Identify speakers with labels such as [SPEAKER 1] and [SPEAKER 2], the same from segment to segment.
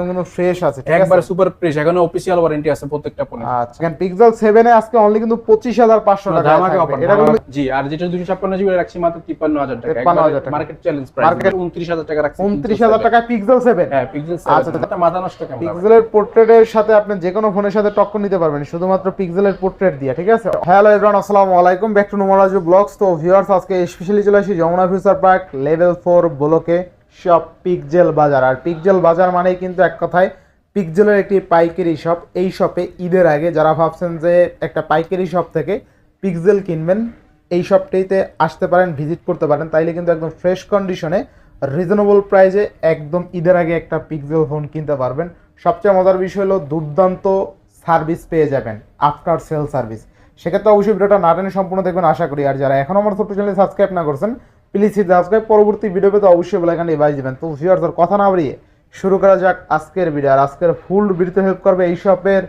[SPEAKER 1] একদম কিন্তু ফ্রেশ আছে
[SPEAKER 2] একবার সুপার ফ্রেশ এখানে অফিসিয়াল ওয়ারেন্টি আছে প্রত্যেকটা ফোনে
[SPEAKER 1] আচ্ছা এখানে পিক্সেল 7 এ আজকে অনলি কিন্তু 25500 টাকা
[SPEAKER 2] ধামাকা অফার
[SPEAKER 1] এটা
[SPEAKER 2] জি আর যেটা 256 জিবি রাখছি মাত্র 53000 টাকা।
[SPEAKER 1] 53,000 টাকা।
[SPEAKER 2] মার্কেট চ্যালেঞ্জ প্রাইস
[SPEAKER 1] Market-
[SPEAKER 2] 29000 টাকা রাখছি
[SPEAKER 1] 29000 টাকা। পিক্সেল 7
[SPEAKER 2] হ্যাঁ পিক্সেল
[SPEAKER 1] আচ্ছা,
[SPEAKER 2] 7 এটা মাথা নষ্ট ক্যামেরা
[SPEAKER 1] পিক্সেলের পোর্ট্রেটের সাথে আপনি যে কোনো ফোনের সাথে টক্কর নিতে পারবেন শুধুমাত্র পিক্সেলের পোর্ট্রেট দিয়ে ঠিক আছে? হ্যালো এভরিওয়ান আসসালামু আলাইকুম। ব্যাক টু নোমারাজু ব্লগস তো ভিউয়ার্স আজকে স্পেশালি চলে আসি যমুনা ফিউচার পার্ক লেভেল 4 ব্লকে শপ পিকজেল বাজার। আর পিকজেল বাজার মানেই কিন্তু এক কথায় পিকজেলের একটি পাইকারি শপ। এই শপে ঈদের আগে যারা ভাবছেন যে একটা পাইকারি শপ থেকে পিকজেল কিনবেন, এই শপটিতে আসতে পারেন, ভিজিট করতে পারেন। তাইলে কিন্তু একদম ফ্রেশ কন্ডিশনে রিজনেবল প্রাইসে একদম ঈদের আগে একটা পিক্সেল ফোন কিনতে পারবেন। সবচেয়ে মজার বিষয় হলো দুর্দান্ত সার্ভিস পেয়ে যাবেন আফটার সেল সার্ভিস সেক্ষেত্রে অবশ্যই ভিডিওটা না টেনে সম্পূর্ণ দেখবেন, আশা করি। আর যারা এখন আমার ছোট্ট চ্যানেল সাবস্ক্রাইব না করছেন প্লিজ সাবস্ক্রাইব পরবর্তী ভিডিও পেতে অবশ্যই বেলাকানে এভাইস দিবেন। তো ভিউয়ার্স আর কথা না বাড়িয়ে শুরু করা যাক আজকের ভিডিও আর আজকের ফুল ভিডিওতে হেল্প করবে এই শপের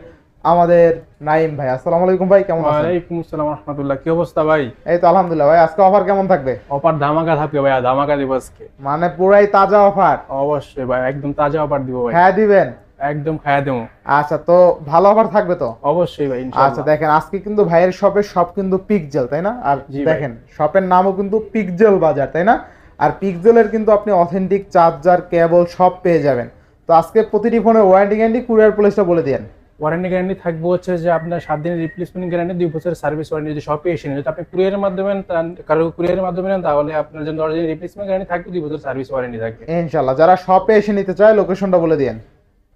[SPEAKER 1] আমাদের নাইম ভাই। আসসালামু আলাইকুম ভাই কেমন আছেন?
[SPEAKER 2] ওয়ালাইকুম আসসালাম রাহমাতুল্লাহ। কি অবস্থা ভাই?
[SPEAKER 1] এই তো আলহামদুলিল্লাহ ভাই আজকে অফার কেমন থাকবে?
[SPEAKER 2] অফার ধামাকা থাকবে ভাই ধামাকা দিব আজকে।
[SPEAKER 1] মানে পুরাই তাজা অফার
[SPEAKER 2] অবশ্যই ভাই একদম তাজা অফার দিব ভাই।
[SPEAKER 1] হ্যাঁ দিবেন।
[SPEAKER 2] একদম খায়া দেবো।
[SPEAKER 1] আচ্ছা তো ভালো অফার থাকবে তো?
[SPEAKER 2] অবশ্যই ভাই
[SPEAKER 1] আচ্ছা দেখেন আজকে কিন্তু ভাইয়ের শপের সব কিন্তু পিকজেল তাই না? আর দেখেন শপের নামও কিন্তু পিকজেল বাজার তাই না? আর পিকজেলের কিন্তু আপনি অথেন্টিক চার্জার কেবল সব পেয়ে যাবেন। তো আজকে প্রতিটি ফোনে ওয়ারেন্টি গ্যারান্টি কুরিয়ার প্লেসটা বলে দেন
[SPEAKER 2] ওয়ারেন্টি গ্যারান্টি থাকবে হচ্ছে যে আপনার সাত দিনের রিপ্লেসমেন্ট গ্যারান্টি দুই বছরের সার্ভিস ওয়ারেন্টি যদি শপে এসে নেন। যদি আপনি কুরিয়ারের মাধ্যমে নেন, কারও কুরিয়ারের মাধ্যমে নেন তাহলে আপনার জন্য অরিজিনাল রিপ্লেসমেন্ট গ্যারান্টি থাকবে দুই বছর সার্ভিস ওয়ারেন্টি থাকবে।
[SPEAKER 1] ইনশাল্লাহ যারা শপে এসে নিতে চায় লোকেশনটা বলে দেন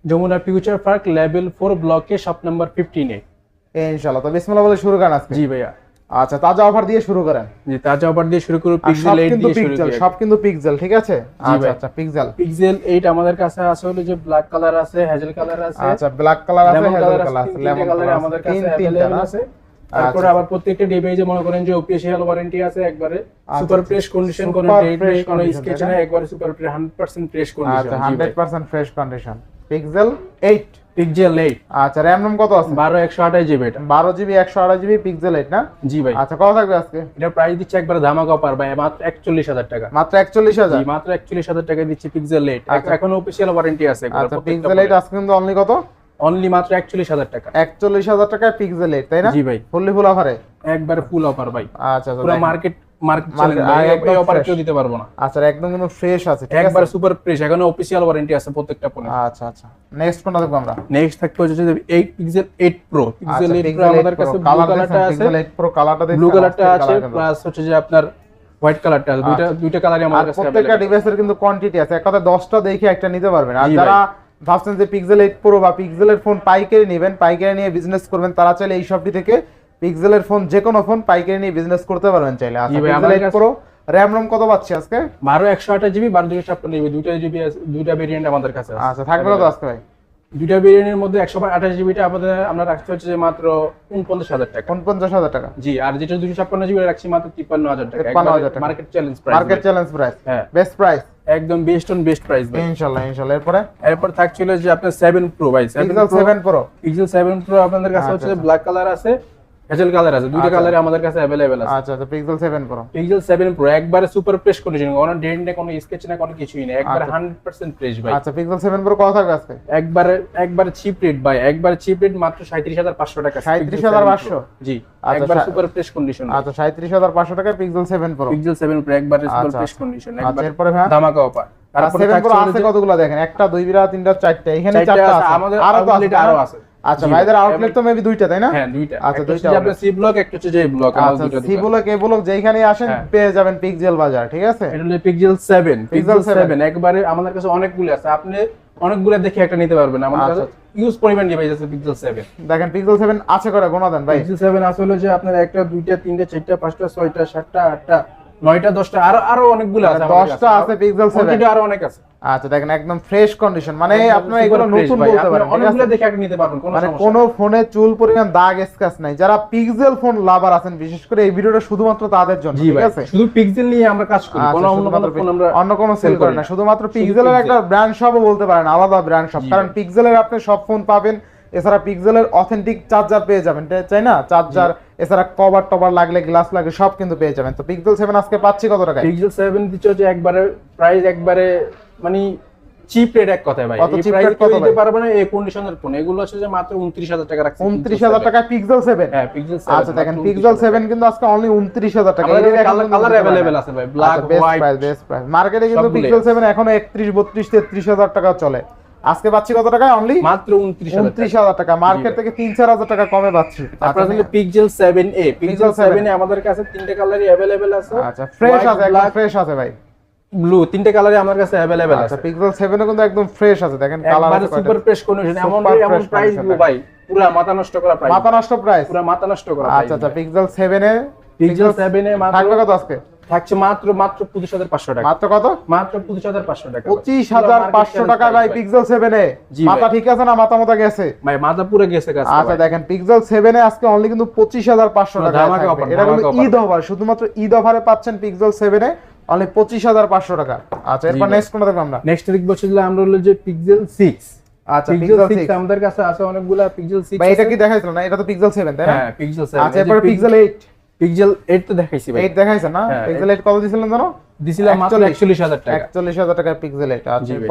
[SPEAKER 2] Jamuna future park level four ব্লকে শপ নাম্বার ফিফটিন এ।
[SPEAKER 1] ইনশাল্লাহ তো বিসমিল্লাহ বলে শুরু করেন আজকে?
[SPEAKER 2] জি ভাইয়া।
[SPEAKER 1] আচ্ছা তাজা অফার দিয়ে শুরু করেন।
[SPEAKER 2] জি তাজা অফার দিয়ে শুরু করব
[SPEAKER 1] সব
[SPEAKER 2] পিক্সেল এইট
[SPEAKER 1] কিন্তু
[SPEAKER 2] দিয়ে শুরু করি।
[SPEAKER 1] সব কিন্তু পিকজেল ঠিক আছে? আচ্ছা আচ্ছা পিকজেল
[SPEAKER 2] পিক্সেল এইট আমাদের কাছে আছে হলো যে ব্ল্যাক কালার আছে হেজেল কালার আছে।
[SPEAKER 1] আচ্ছা ব্ল্যাক কালার আছে হেজেল
[SPEAKER 2] কালার আছে
[SPEAKER 1] লেমন
[SPEAKER 2] কালার আমাদের কাছে
[SPEAKER 1] না?
[SPEAKER 2] আছে। তারপরে
[SPEAKER 1] আচ্ছা।
[SPEAKER 2] আবার প্রত্যেকটা ডিভাইসে মনে করেন যে অফিসিয়াল ওয়ারেন্টি আছে একবারে। সুপার। ফ্রেশ কন্ডিশন কোনো ডেট নেই কোনো স্কেচ? নেই একবারে সুপার ফ্রেশ 100% ফ্রেশ কন্ডিশন
[SPEAKER 1] আচ্ছা hundred percent fresh condition Pixel eight
[SPEAKER 2] Pixel 8
[SPEAKER 1] আচ্ছা র্যাম রম কত আছে?
[SPEAKER 2] 12 128 জিবি এটা।
[SPEAKER 1] বারো জিবি একশো আঠাশ জিবি পিক্সেল এইট না?
[SPEAKER 2] জি ভাই।
[SPEAKER 1] আচ্ছা কত থাকবে আজকে?
[SPEAKER 2] এটা প্রাইস দিচ্ছে একবার ধামাকা অফার ভাই মাত্র 41000 টাকা।
[SPEAKER 1] মাত্র একচল্লিশ হাজার?
[SPEAKER 2] জি মাত্র 41000 টাকা দিচ্ছি পিক্সেল 8
[SPEAKER 1] আচ্ছা।
[SPEAKER 2] এখন অফিসিয়াল ওয়ারেন্টি আছে
[SPEAKER 1] আচ্ছা পিক্সেল এইট আজকে কিন্তু অনলি কত?
[SPEAKER 2] অনলি মাত্র 41000 টাকা।
[SPEAKER 1] একচল্লিশ হাজার টাকায় পিক্সেল এইট তাই না?
[SPEAKER 2] জি ভাই।
[SPEAKER 1] ফুললি ফুল অফারে
[SPEAKER 2] একবার ফুল অফার ভাই।
[SPEAKER 1] আচ্ছা আচ্ছা
[SPEAKER 2] পুরো মার্কেট মার্কেট
[SPEAKER 1] Market-
[SPEAKER 2] চ্যালেঞ্জ
[SPEAKER 1] আহ, একদম
[SPEAKER 2] এই অফার কেউ দিতে পারব না।
[SPEAKER 1] আচ্ছা একদম কিন্তু ফ্রেশ আছে ঠিক আছে?
[SPEAKER 2] একবার সুপার ফ্রেশ এখানে অফিসিয়াল ওয়ারেন্টি আছে প্রত্যেকটা ফোনে
[SPEAKER 1] আচ্ছা আচ্ছা। নেক্সট কোনটা দেখব আমরা।
[SPEAKER 2] নেক্সট থাকবে হচ্ছে 8 পিক্সেল 8 প্রো পিক্সেল 8 প্রো আমাদের কাছে ব্লু কালারটা আছে।
[SPEAKER 1] পিক্সেল এইট প্রো কালারটা
[SPEAKER 2] ব্লু কালারটা আছে প্লাস হচ্ছে যে আপনার হোয়াইট কালারটা আছে। দুইটা দুইটা কালারই
[SPEAKER 1] আর
[SPEAKER 2] আমাদের কাছে
[SPEAKER 1] প্রত্যেকটা ডিভাইসের কিন্তু কোয়ান্টিটি আছে। এক কথা দশটা দেখে একটা নিতে পারবেন। আর যারা ভাবছেন যে পিক্সেল এইট প্রো বা পিক্সেলের ফোন পাইকারি নেবেন পাইকারি নিয়ে বিজনেস করবেন তারা চাইলে এই শপটি থেকে পিক্সেলের ফোন যে কোনো ফোন পাইকারি নিয়ে বিজনেস করতে পারবেন চাইলে। আচ্ছা পিক্সেল
[SPEAKER 2] আমার
[SPEAKER 1] এইট
[SPEAKER 2] কাছে-
[SPEAKER 1] প্রো র্যাম রম কত পাচ্ছি আজকে?
[SPEAKER 2] বারো একশো আঠাশ জিবি বারো দুশো ছাপ্পান্ন জিবি দুইটা জিবি দুইটা ভেরিয়েন্ট আমাদের কাছে আছে।
[SPEAKER 1] আচ্ছা থাকবে কত আজকে ভাই?
[SPEAKER 2] দুইটা ভেরিয়েন্টের মধ্যে একশো আঠাশ জিবিটা আমাদের আমরা রাখতে হচ্ছে যে মাত্র উনপঞ্চাশ হাজার টাকা।
[SPEAKER 1] উনপঞ্চাশ হাজার টাকা।
[SPEAKER 2] জি আর যেটা দুশো ছাপ্পান্ন জিবি রাখছি মাত্র তিপ্পান্ন হাজার টাকা।
[SPEAKER 1] 53,000 টাকা।
[SPEAKER 2] Market challenge price
[SPEAKER 1] market challenge price
[SPEAKER 2] হ্যাঁ।
[SPEAKER 1] বেস্ট প্রাইস
[SPEAKER 2] একদম বেস্ট অন বেস্ট প্রাইস ভাই।
[SPEAKER 1] ইনশাল্লাহ ইনশাল্লাহ। এরপরে?
[SPEAKER 2] এরপর থাকছিল যে আপনার সেভেন প্রো ভাই। Seven
[SPEAKER 1] Pixel seven Pro
[SPEAKER 2] Pixel seven Pro আপনাদের কাছে
[SPEAKER 1] আচ্ছা,
[SPEAKER 2] হচ্ছে ব্ল্যাক কালার আছে। হেজেল কালার আছে দুইটা
[SPEAKER 1] আচ্ছা।
[SPEAKER 2] কালারে আমাদের কাছে অ্যাভেলেবেল আছে।
[SPEAKER 1] আচ্ছা আচ্ছা Pixel seven pro
[SPEAKER 2] Pixel seven pro একবারে সুপার ফ্রেশ কন্ডিশন কোনো ডেন্ট নেই কোনো স্কেচ না কোনো কিছুই নেই একবারে
[SPEAKER 1] আচ্ছা।
[SPEAKER 2] হান্ড্রেড পার্সেন্ট ফ্রেশ ভাই।
[SPEAKER 1] আচ্ছা পিক্সেল সেভেন প্রো কত থাকবে আজকে?
[SPEAKER 2] একবারে একবারে চিপ রেট ভাই একবারে চিপ রেট মাত্র সাঁত্রিশ হাজার পাঁচশো টাকা।
[SPEAKER 1] 37,500?
[SPEAKER 2] জি
[SPEAKER 1] আচ্ছা,
[SPEAKER 2] একবার সুপার ফ্রেশ কন্ডিশন
[SPEAKER 1] আচ্ছা সাঁত্রিশ হাজার পাঁচশো টাকায় Pixel seven pro
[SPEAKER 2] Pixel seven pro একবারে সুপার
[SPEAKER 1] আচ্ছা,
[SPEAKER 2] ফ্রেশ
[SPEAKER 1] আচ্ছা।
[SPEAKER 2] কন্ডিশন
[SPEAKER 1] আচ্ছা।
[SPEAKER 2] একবার
[SPEAKER 1] এরপরে ভাই
[SPEAKER 2] ধামাকা অফার তারপরে
[SPEAKER 1] আছে কতগুলো দেখেন? একটা দুই বিরা তিনটা চারটা এখানে
[SPEAKER 2] চারটা আছে, আমাদের
[SPEAKER 1] আরও
[SPEAKER 2] আরও
[SPEAKER 1] আছে। আচ্ছা ভাইদের আউটলেট তো মেবি দুইটা তাই না?
[SPEAKER 2] হ্যাঁ দুইটা।
[SPEAKER 1] আচ্ছা, দুইটা
[SPEAKER 2] যে আপনার সি ব্লক একটা হচ্ছে যে ব্লক
[SPEAKER 1] আচ্ছা সি ব্লক এ ব্লক যেখানে আসেন
[SPEAKER 2] হ্যাঁ।
[SPEAKER 1] পেয়ে যাবেন পিক্সেল বাজার ঠিক আছে?
[SPEAKER 2] এটা হলো পিক্সেল 7
[SPEAKER 1] Pixel
[SPEAKER 2] পিক্সেল
[SPEAKER 1] 7
[SPEAKER 2] 7 একবারে আমাদের কাছে অনেকগুলো আছে। আপনি অনেকগুলো দেখে একটা নিতে পারবেন। আমাদের
[SPEAKER 1] আচ্ছা,
[SPEAKER 2] কাছে ইউজ পরিমাণ ডিভাইস আছে পিক্সেল 7
[SPEAKER 1] দেখেন পিক্সেল সেভেন আছে করে গোনা দেন ভাই।
[SPEAKER 2] পিক্সেল 7 আসলে যে আপনার একটা দুইটা তিনটা চারটা পাঁচটা ছয়টা সাতটা আটটা নয়টা দশটা আরও আরও অনেকগুলো আছে
[SPEAKER 1] দশটা আছে পিক্সেল সেভেন
[SPEAKER 2] Quantity আরও অনেক আছে।
[SPEAKER 1] আচ্ছা দেখেন একদম ফ্রেশ কন্ডিশন মানে আপনার এগুলো নতুন বলতে পারেন
[SPEAKER 2] অনেকগুলো দেখে একটা নিতে পারবেন কোনো
[SPEAKER 1] মানে কোনো ফোনে চুল পরিমাণ দাগ স্ক্র্যাচ নাই যারা পিক্সেল ফোন লাভার আছেন বিশেষ করে এই ভিডিওটা শুধুমাত্র তাদের জন্য ঠিক আছে?
[SPEAKER 2] শুধু পিক্সেল নিয়ে আমরা কাজ করি
[SPEAKER 1] আচ্ছা,
[SPEAKER 2] কোনো অন্য কোনো ফোন আমরা
[SPEAKER 1] অন্য কোনো সেল করে না
[SPEAKER 2] না।
[SPEAKER 1] শুধুমাত্র পিক্সেলের একটা ব্র্যান্ড শপও বলতে পারেন আলাদা ব্র্যান্ড শপ কারণ পিক্সেলের আপনি সব ফোন পাবেন এছাড়া পিক্সেলের অথেন্টিক চার্জার পেয়ে যাবেন তাই না? চার্জার এছাড়া কভার টভার লাগলে গ্লাস লাগলে সব কিন্তু পেয়ে যাবেন তো পিক্সেল সেভেন আজকে পাচ্ছি কত টাকায়
[SPEAKER 2] পিক্সেল 7 দিচ্ছে হচ্ছে একবারে প্রাইস একবারে মানে চিপ রেট এক কথায় ভাই
[SPEAKER 1] কত
[SPEAKER 2] এই
[SPEAKER 1] cheap
[SPEAKER 2] প্রাইসে
[SPEAKER 1] rate
[SPEAKER 2] কেউ
[SPEAKER 1] কত
[SPEAKER 2] দিতে
[SPEAKER 1] ভাই?
[SPEAKER 2] পারবে না এই কন্ডিশনের ফোন এগুলো হচ্ছে যে মাত্র 29000 টাকা রাখছে
[SPEAKER 1] উনত্রিশ হাজার টাকা পিক্সেল সেভেন
[SPEAKER 2] হ্যাঁ পিক্সেল
[SPEAKER 1] আচ্ছা দেখেন পিক্সেল সেভেন কিন্তু আজকে অনলি উনত্রিশ হাজার টাকা
[SPEAKER 2] আমাদের
[SPEAKER 1] এটার এখন
[SPEAKER 2] কালার
[SPEAKER 1] কিন্তু
[SPEAKER 2] কালার
[SPEAKER 1] দিতে পারবেন।
[SPEAKER 2] अवेलेबल আছে ভাই ব্ল্যাক
[SPEAKER 1] আচ্ছা, best
[SPEAKER 2] white
[SPEAKER 1] price, best price। মার্কেটে কিন্তু
[SPEAKER 2] সবগুলোই
[SPEAKER 1] পিক্সেল
[SPEAKER 2] আছে।
[SPEAKER 1] সেভেন এখন একত্রিশ বত্রিশ তেত্রিশ হাজার টাকা চলে আজকে পাচ্ছি কত টাকায় অনলি
[SPEAKER 2] মাত্র 29000
[SPEAKER 1] উনত্রিশ হাজার টাকা মার্কেট থেকে তিন চার হাজার টাকা কমে পাচ্ছি
[SPEAKER 2] তারপর আসলে pixel 7a pixel
[SPEAKER 1] Pixel 7a
[SPEAKER 2] 7a আমাদের কাছে তিনটে কালারই अवेलेबल আছে
[SPEAKER 1] আচ্ছা ফ্রেশ আছে একদম
[SPEAKER 2] ব্ল্যাক
[SPEAKER 1] ফ্রেশ আছে ভাই
[SPEAKER 2] ব্লু তিনটে কালারই আমার কাছে अवेलेबल
[SPEAKER 1] আচ্ছা
[SPEAKER 2] আছে
[SPEAKER 1] পিক্সেল সেভেনও কিন্তু একদম ফ্রেশ আছে দেখেন কালার
[SPEAKER 2] একবারে সুপার প্রেস কন্ডিশন এমন
[SPEAKER 1] Super
[SPEAKER 2] এমন
[SPEAKER 1] fresh
[SPEAKER 2] প্রাইস
[SPEAKER 1] condition
[SPEAKER 2] দিব ভাই পুরো মাথা নষ্ট করা প্রাইস
[SPEAKER 1] মাথা নষ্ট প্রাইস
[SPEAKER 2] পুরো মাথা নষ্ট করা
[SPEAKER 1] আচ্ছা আচ্ছা পিক্সেল সেভেনে
[SPEAKER 2] পিক্সেল 7a মাত্র
[SPEAKER 1] থাকবে কত আজকে?
[SPEAKER 2] থাকছে মাত্র মাত্র 25500 টাকা।
[SPEAKER 1] মাত্র কত?
[SPEAKER 2] মাত্র 25500 টাকা।
[SPEAKER 1] পঁচিশ হাজার পাঁচশো টাকা ভাই পিক্সেল সেভেনে
[SPEAKER 2] জি ভাই।
[SPEAKER 1] মাথা ঠিক আছে না? মাথা মাথা গেছে?
[SPEAKER 2] ভাই মাথা পুরো গেছে
[SPEAKER 1] আচ্ছা দেখেন পিক্সেল সেভেনে আজকে অনলি কিন্তু পঁচিশ হাজার পাঁচশো
[SPEAKER 2] না,
[SPEAKER 1] টাকা এটা কিন্তু ঈদ অফার শুধুমাত্র ঈদ অফারে পাচ্ছেন পিক্সেল সেভেনে অনলি পঁচিশ হাজার পাঁচশো টাকা। আচ্ছা এরপর নেক্সট কোনটা দেখব আমরা?
[SPEAKER 2] নেক্সট উইক বছর আমরা হলো যে পিক্সেল 6
[SPEAKER 1] আচ্ছা
[SPEAKER 2] পিক্সেল
[SPEAKER 1] পিক্সেল
[SPEAKER 2] 6 আমাদের কাছে আছে অনেকগুলা পিক্সেল 6
[SPEAKER 1] ভাই এটা কি দেখাইছিল না? এটা তো পিক্সেল সেভেন তাই না?
[SPEAKER 2] হ্যাঁ পিক্সেল 7
[SPEAKER 1] আচ্ছা এরপর পিক্সেল এইট
[SPEAKER 2] পিক্সেল 8 তো দেখাইছি ভাই।
[SPEAKER 1] এইট দেখাইছে না?
[SPEAKER 2] হ্যাঁ,
[SPEAKER 1] পিক্সেল এইট কত দিছিলেন জানো?
[SPEAKER 2] দিছিলাম মাত্র 41000 টাকা।
[SPEAKER 1] একচল্লিশ হাজার টাকা পিক্সেল এইট আচ্ছা।
[SPEAKER 2] জি ভাই।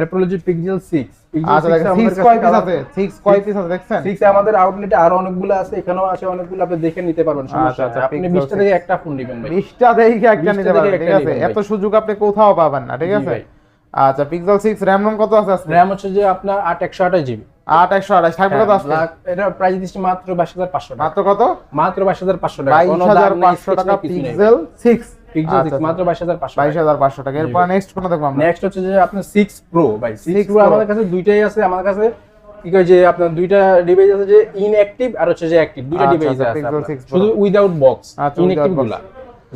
[SPEAKER 1] এরপরে
[SPEAKER 2] যে পিক্সেল 6
[SPEAKER 1] আচ্ছা দেখেন সিক্স কয় পিস আছে? সিক্স কয় পিস আছে দেখছেন?
[SPEAKER 2] 6 আমাদের আউটলেটে আরও অনেকগুলো আছে এখানেও আছে অনেকগুলো আপনি দেখে নিতে পারবেন সমস্যা
[SPEAKER 1] আচ্ছা, আচ্ছা,
[SPEAKER 2] আপনি
[SPEAKER 1] Pixel
[SPEAKER 2] 20টা থেকে একটা ফোন নেবেন ভাই।
[SPEAKER 1] বিশটা দেখে একটা নিতে পারবেন ঠিক আছে? এত সুযোগ আপনি কোথাও পাবেন না ঠিক আছে? আচ্ছা পিক্সেল সিক্স র্যাম রম কত আছে
[SPEAKER 2] র‍্যাম হচ্ছে যে আপনার 8 128 জিবি
[SPEAKER 1] আট একশো আঠাশ। থাকবে কত আজকে?
[SPEAKER 2] এটা প্রাইস দিচ্ছি মাত্র 22500 টাকা।
[SPEAKER 1] মাত্র কত?
[SPEAKER 2] মাত্র 22500 টাকা।
[SPEAKER 1] বাইশ হাজার পাঁচশো
[SPEAKER 2] sketch
[SPEAKER 1] টাকা
[SPEAKER 2] নেই,
[SPEAKER 1] পিক্সেল সিক্স
[SPEAKER 2] পিক্সেল
[SPEAKER 1] আচ্ছা,
[SPEAKER 2] 6 মাত্র 22500
[SPEAKER 1] বাইশ হাজার পাঁচশো টাকা। এরপর নেক্সট কোন দেখব
[SPEAKER 2] নেক্সট হচ্ছে যে আপনার 6 প্রো ভাই।
[SPEAKER 1] 6
[SPEAKER 2] 6 প্রো আমাদের কাছে দুইটাই আছে। আমার কাছে কি কয় যে আপনার দুইটা ডিভাইস আছে যে ইনঅ্যাক্টিভ আর হচ্ছে যে অ্যাক্টিভ দুইটা
[SPEAKER 1] আচ্ছা,
[SPEAKER 2] ডিভাইস
[SPEAKER 1] আচ্ছা,
[SPEAKER 2] আছে।
[SPEAKER 1] 6 Pro।
[SPEAKER 2] শুধু উইদাউট বক্স
[SPEAKER 1] আচ্ছা,
[SPEAKER 2] ইনঅ্যাক্টিভগুলা।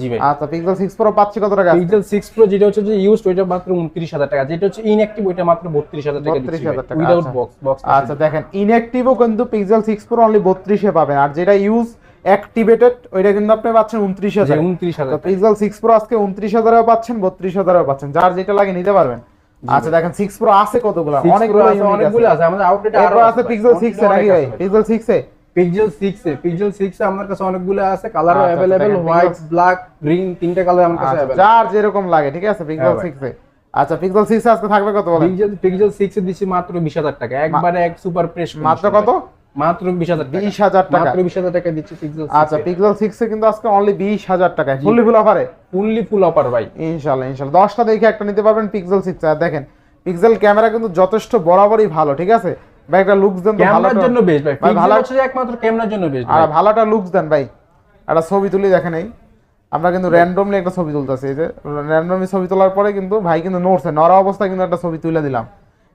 [SPEAKER 2] জি ভাই।
[SPEAKER 1] আচ্ছা পিক্সেল সিক্স প্রো পাচ্ছি কত টাকা?
[SPEAKER 2] পিক্সেল 6 প্রো যেটা হচ্ছে যে ইউজড ওইটা মাত্র 29000 টাকা। যেটা হচ্ছে ইনঅ্যাক্টিভ ওইটা মাত্র 32000 টাকা
[SPEAKER 1] 32,000 টাকা,
[SPEAKER 2] উইদাউট
[SPEAKER 1] আচ্ছা।
[SPEAKER 2] বক্স বক্স
[SPEAKER 1] আচ্ছা দেখেন ইনঅ্যাক্টিভও কিন্তু পিক্সেল সিক্স প্রো অনলি বত্রিশে পাবেন। আর যেটা ইউজ অ্যাক্টিভেটেড ওইটা কিন্তু আপনি পাচ্ছেন উনত্রিশ হাজার।
[SPEAKER 2] 29000
[SPEAKER 1] পিক্সেল সিক্স প্রো আজকে উনত্রিশ হাজারেও পাচ্ছেন বত্রিশ হাজারেও পাচ্ছেন। যার যেটা লাগে নিতে পারবেন। আচ্ছা দেখেন সিক্স প্রো আছে কতগুলো?
[SPEAKER 2] অনেকগুলো আছে অনেকগুলো আছে। আমাদের আউটলেটে
[SPEAKER 1] আরও আছে পিক্সেল সিক্স এ নাকি ভাই? Pixel six A?
[SPEAKER 2] Pixel 6 A pixel 6 A আমার কাছে অনেকগুলো আছে কালার
[SPEAKER 1] আচ্ছা,
[SPEAKER 2] अवेलेबल
[SPEAKER 1] দেখেন,
[SPEAKER 2] হোয়াইট
[SPEAKER 1] Pixel-
[SPEAKER 2] ব্ল্যাক গ্রিন তিনটে কালার আমার কাছে
[SPEAKER 1] আচ্ছা,
[SPEAKER 2] अवेलेबल
[SPEAKER 1] যার যেরকম লাগে ঠিক আছে পিক্সেল
[SPEAKER 2] হ্যাঁ ভাই।
[SPEAKER 1] সিক্স এ আচ্ছা পিক্সেল সিক্স আজকে থাকবে কত বলেন
[SPEAKER 2] পিক্সেল পিক্সেল 6 এ দিছি মাত্র 20000 টাকা একবারে এক সুপার প্রেস
[SPEAKER 1] মাত্র কত
[SPEAKER 2] মাত্র 20000 টাকা
[SPEAKER 1] 20,000 টাকা।
[SPEAKER 2] মাত্র 20000 টাকা দিচ্ছি পিক্সেল
[SPEAKER 1] আচ্ছা পিক্সেল সিক্স এ কিন্তু আজকে অনলি বিশ হাজার টাকায় ফুললি ফুল অফারে
[SPEAKER 2] ফুললি ফুল অফার ভাই
[SPEAKER 1] ইনশাল্লাহ ইনশাল্লাহ দশটা দেখে একটা নিতে পারবেন পিক্সেল সিক্স আর দেখেন পিক্সেল ক্যামেরা কিন্তু যথেষ্ট বরাবরই ভালো ঠিক আছে ভাই একটা লুকস দেন
[SPEAKER 2] ক্যামেরার জন্য বেস্ট ভাই।
[SPEAKER 1] ভালো-
[SPEAKER 2] হচ্ছে যে একমাত্র ক্যামেরার জন্য বেস্ট
[SPEAKER 1] আর ভালোটা লুকস দেন ভাই। একটা ছবি তুলি দেখেন এই আমরা কিন্তু র্যান্ডমলি একটা ছবি তুলতেছি এই যে র্যান্ডমলি ছবি তোলার পরে কিন্তু ভাই কিন্তু নড়ছে নড়া অবস্থায় কিন্তু একটা ছবি তুলে দিলাম।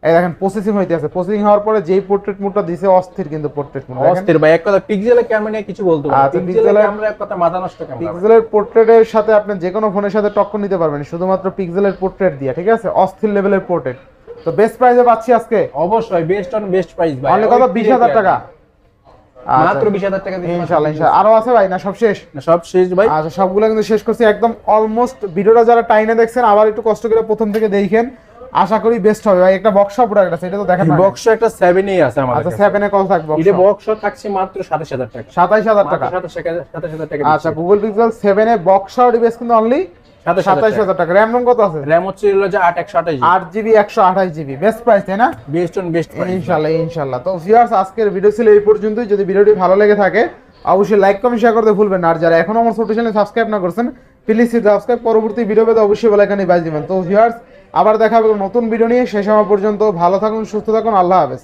[SPEAKER 1] এই দেখেন প্রসেসিং হইতে আছে প্রসেসিং হওয়ার পরে যেই পোর্ট্রেট মুডটা দিছে অস্থির কিন্তু পোর্ট্রেট মুড
[SPEAKER 2] অস্থির ভাই। এক কথা পিক্সেলের ক্যামেরা নিয়ে কিছু বলতে পারব পিক্সেলের ক্যামেরা এক কথা মাথা নষ্ট ক্যামেরা
[SPEAKER 1] পিক্সেলের পোর্ট্রেটের সাথে আপনি যে কোনো ফোনের সাথে টক্কর নিতে পারবেন। শুধুমাত্র পিক্সেলের পোর্ট্রেট দিয়ে ঠিক আছে? অস্থির লেভেলের পোর্ট্রেট তো বেস্ট প্রাইসে পাচ্ছি আজকে?
[SPEAKER 2] অবশ্যই বেস্ট অন বেস্ট প্রাইস ভাই।
[SPEAKER 1] কত বিশ হাজার টাকা।
[SPEAKER 2] মাত্র 20000 টাকা দিয়ে
[SPEAKER 1] ইনশাল্লাহ ইনশাল্লাহ আরও আছে ভাই? না সব শেষ?
[SPEAKER 2] না সব শেষ ভাই।
[SPEAKER 1] আচ্ছা সবগুলো কিন্তু শেষ করছি। একদম অলমোস্ট ভিডিওটা যারা টাইনে দেখছেন আবার একটু কষ্ট করে প্রথম থেকে দেখেন। আশা করি বেস্ট হবে ভাই। একটা বক্স প্রোডাক্ট আছে এটা তো দেখেন
[SPEAKER 2] বক্স একটা 7 এ আছে আমাদের
[SPEAKER 1] আচ্ছা
[SPEAKER 2] কাছে।
[SPEAKER 1] সেভেনে কল থাকবে
[SPEAKER 2] এটা বক্স থাকছে মাত্র 27000 টাকা।
[SPEAKER 1] সাতাইশ হাজার টাকা।
[SPEAKER 2] মাত্র 27000 টাকা
[SPEAKER 1] আচ্ছা গুগল পিক্সেল সেভেনে বক্স ডিভাইস কিন্তু অনলি সাতাইশ হাজার টাকা। র্যাম রম কত আছে?
[SPEAKER 2] র‍্যাম হচ্ছে হলো যে 8128
[SPEAKER 1] আট জিবি একশো আঠাশ জিবি বেস্ট প্রাইস তাই না?
[SPEAKER 2] বেস্ট অন বেস্ট
[SPEAKER 1] ইনশাল্লাহ ইনশাল্লাহ। তো ভিউয়ার্স আজকের ভিডিও ছিল এই পর্যন্তই। যদি ভিডিওটি ভালো লেগে থাকে অবশ্যই লাইক কমেন্ট শেয়ার করতে ভুলবেন না। আর যারা এখনও আমার ছোট চ্যানেল সাবস্ক্রাইব না করছেন প্লিজ সাবস্ক্রাইব পরবর্তী ভিডিও পেতে অবশ্যই বেলাইকানি বাজ দিবেন। তো ভিউয়ার্স আবার দেখা হবে নতুন ভিডিও নিয়ে। সেই সময় পর্যন্ত ভালো থাকুন সুস্থ থাকুন। আল্লাহ হাফেজ।